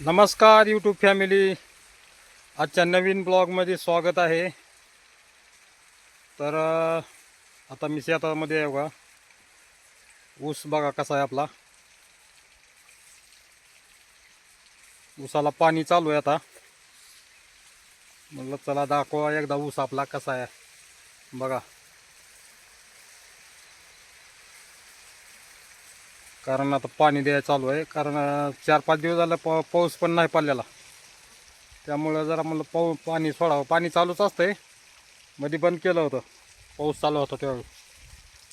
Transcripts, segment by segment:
नमस्कार YouTube family आजच्या नवीन ब्लॉगमध्ये स्वागत आहे. तर आता मी शेतामध्ये आहे बघा. ऊस बघा कसा आहे आपला. ऊसाला पाणी चालू आहे आता. म्हटलं चला दाखवा एकदा ऊस आपला कसा आहे. बघा. कारण आता पाणी द्यायला चालू आहे. कारण चार पाच दिवस झालं पा पाऊस पण नाही पडलेला. त्यामुळं जरा म्हणलं पाऊ पाणी सोडावं. पाणी चालूच असतंय. मध्ये बंद केलं होतं. पाऊस चालू होता त्यावेळी.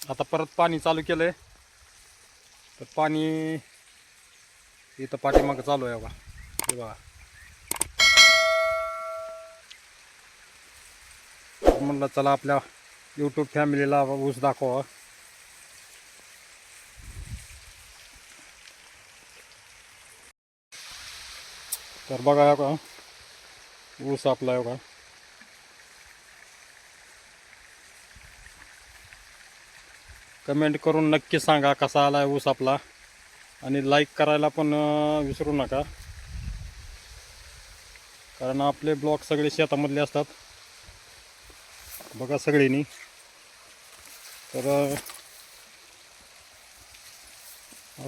आता परत पाणी चालू केलं आहे तर पाणी इथं पाठीमागं चालू आहे बघा हे बघा. म्हणलं चला आपल्या यूट्यूब फॅमिलीला ऊस दाखवा तर बघा हे का ऊस आपला आहे कमेंट करून नक्की सांगा कसा आला ऊस आपला. आणि लाईक करायला पण विसरू नका. कारण आपले ब्लॉग सगळे शेतामधले असतात. बघा सगळ्यांनी तर असंच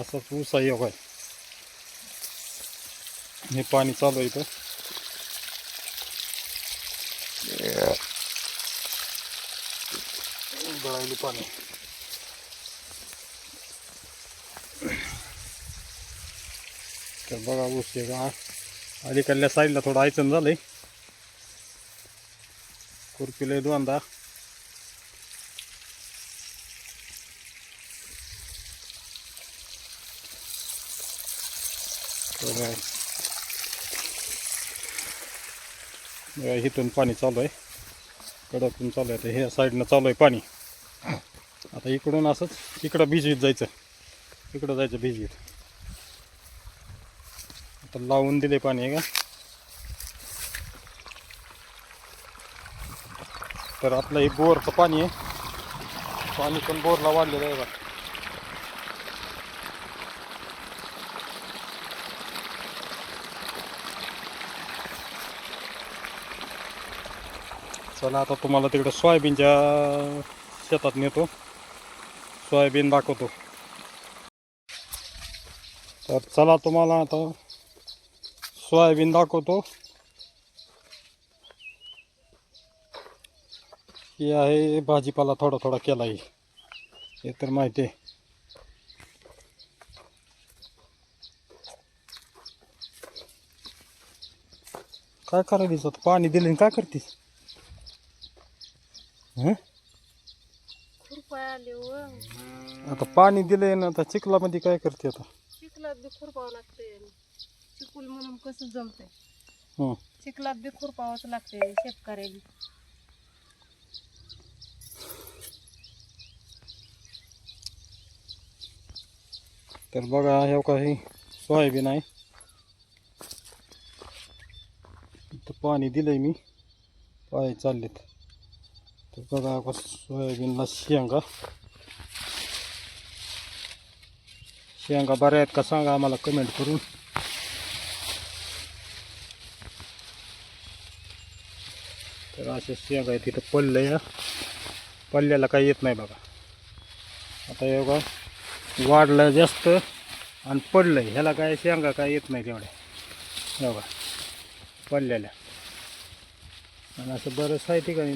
असाच ऊस आहे काय हे पाणी चालू आहे इथं. पाणी. तर बघा आहे का? अलीकडल्या साईडला थोडं आयचन झालंय. खुरपीला दोनदा. तर बघा, इथून पाणी चालू आहे. कडकून चालू आहे. तर ह्या साईडनं चालू आहे पाणी. आता इकडून असंच इकडं भिजवीत जायचं. इकडं जायचं भिजवीत आता लावून दिले पाणी आहे का? तर आपलं हे बोरचं पाणी आहे. पाणी पण बोरला वाढलेलं आहे बघा. चला आता तुम्हाला तिकडे सोयाबीनच्या शेतात नेतो. सोयाबीन दाखवतो. तर चला तुम्हाला आता सोयाबीन दाखवतो. हे आहे भाजीपाला थोडा थोडा केला आहे हे तर माहिती आहे. काय करायचं? पाणी दिले काय करतीस? खुरपाय आले व. आता पाणी दिलंय ना आता चिखलामध्ये काय करते आता? चिखलात बी खुरपावं लागते चिकुल म्हणून कसं जमतंय? हं. चिखलात बी खुरपावंच लागते शेतकऱ्याला तर बघा हे काही सोयाबीन आहे. इथं पाणी दिलंय मी. पाय चाललेत. बघा कसं सोयाबीनला शेंगा शेंगा बऱ्या आहेत का सांगा आम्हाला कमेंट करून तर अशा शेंगा आहेत तिथं पडलं या पडल्याला काही येत नाही बघा आता हे वाढलं जास्त आणि पडलं ह्याला काय शेंगा काय येत नाही तेवढ्या हे बघा पडलेल्या आणि असं बरंच आहे ठिकाणी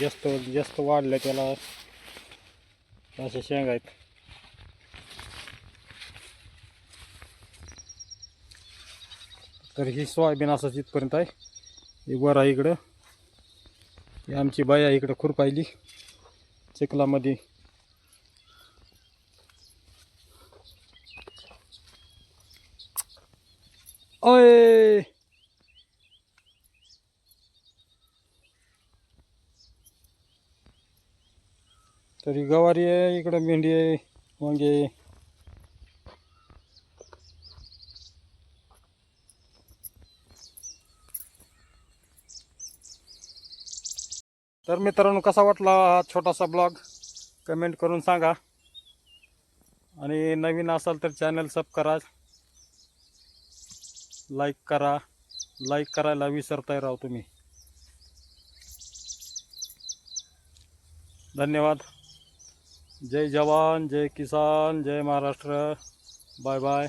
जास्त जास्त वाढलं त्याला अशा शेंगा आहेत. तर ही सोयाबीन असं तिथपर्यंत आहे. ही वर आहे इकडं. ही आमची बाई आहे इकडं खुरपायली चिखलामध्ये. अय तरी गवारी आहे इकडं भेंडी आहे वांगे आहे. तर मित्रांनो कसा वाटला हा छोटासा ब्लॉग? कमेंट करून सांगा. आणि नवीन असाल तर चॅनल सब करा. लाईक करा. लाईक करायला विसरताय राव तुम्ही. धन्यवाद. जय जवान जय किसान जय महाराष्ट्र. Bye bye.